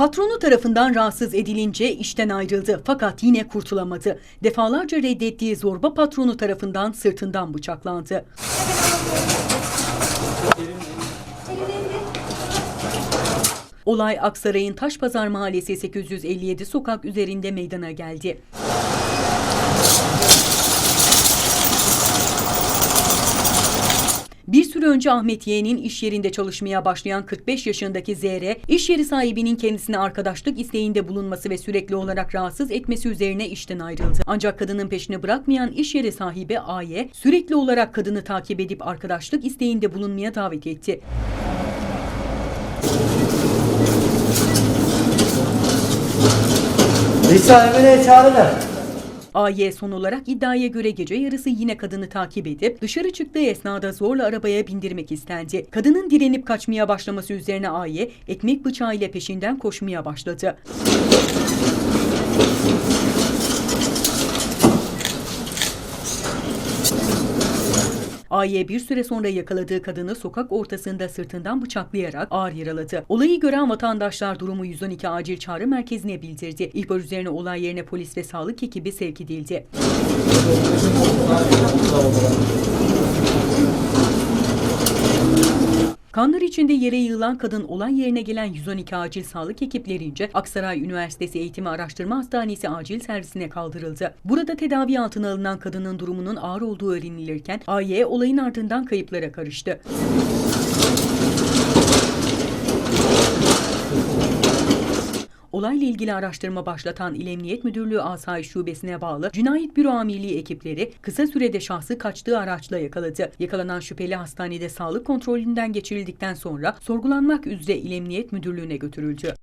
Patronu tarafından rahatsız edilince işten ayrıldı fakat yine kurtulamadı. Defalarca reddettiği zorba patronu tarafından sırtından bıçaklandı. Olay Aksaray'ın Taşpazar Mahallesi 857 sokak üzerinde meydana geldi. Bir süre önce Ahmet Y'nin iş yerinde çalışmaya başlayan 45 yaşındaki Z're, iş yeri sahibinin kendisine arkadaşlık isteğinde bulunması ve sürekli olarak rahatsız etmesi üzerine işten ayrıldı. Ancak kadının peşini bırakmayan iş yeri sahibi A'ye sürekli olarak kadını takip edip arkadaşlık isteğinde bulunmaya davet etti. İş sahibine çağırırlar. AY son olarak iddiaya göre gece yarısı yine kadını takip edip dışarı çıktığı esnada zorla arabaya bindirmek istendi. Kadının direnip kaçmaya başlaması üzerine AY ekmek bıçağı ile peşinden koşmaya başladı. AY bir süre sonra yakaladığı kadını sokak ortasında sırtından bıçaklayarak ağır yaraladı. Olayı gören vatandaşlar durumu 112 acil çağrı merkezine bildirdi. İhbar üzerine olay yerine polis ve sağlık ekibi sevk edildi. Kanlar içinde yere yığılan kadın olay yerine gelen 112 acil sağlık ekiplerince Aksaray Üniversitesi Eğitimi Araştırma Hastanesi acil servisine kaldırıldı. Burada tedavi altına alınan kadının durumunun ağır olduğu öğrenilirken AY olayın ardından kayıplara karıştı. Olayla ilgili araştırma başlatan İl Emniyet Müdürlüğü Asayiş Şubesi'ne bağlı Cinayet Büro Amirliği ekipleri kısa sürede şahsı kaçtığı araçla yakaladı. Yakalanan şüpheli hastanede sağlık kontrolünden geçirildikten sonra sorgulanmak üzere İl Emniyet Müdürlüğü'ne götürüldü.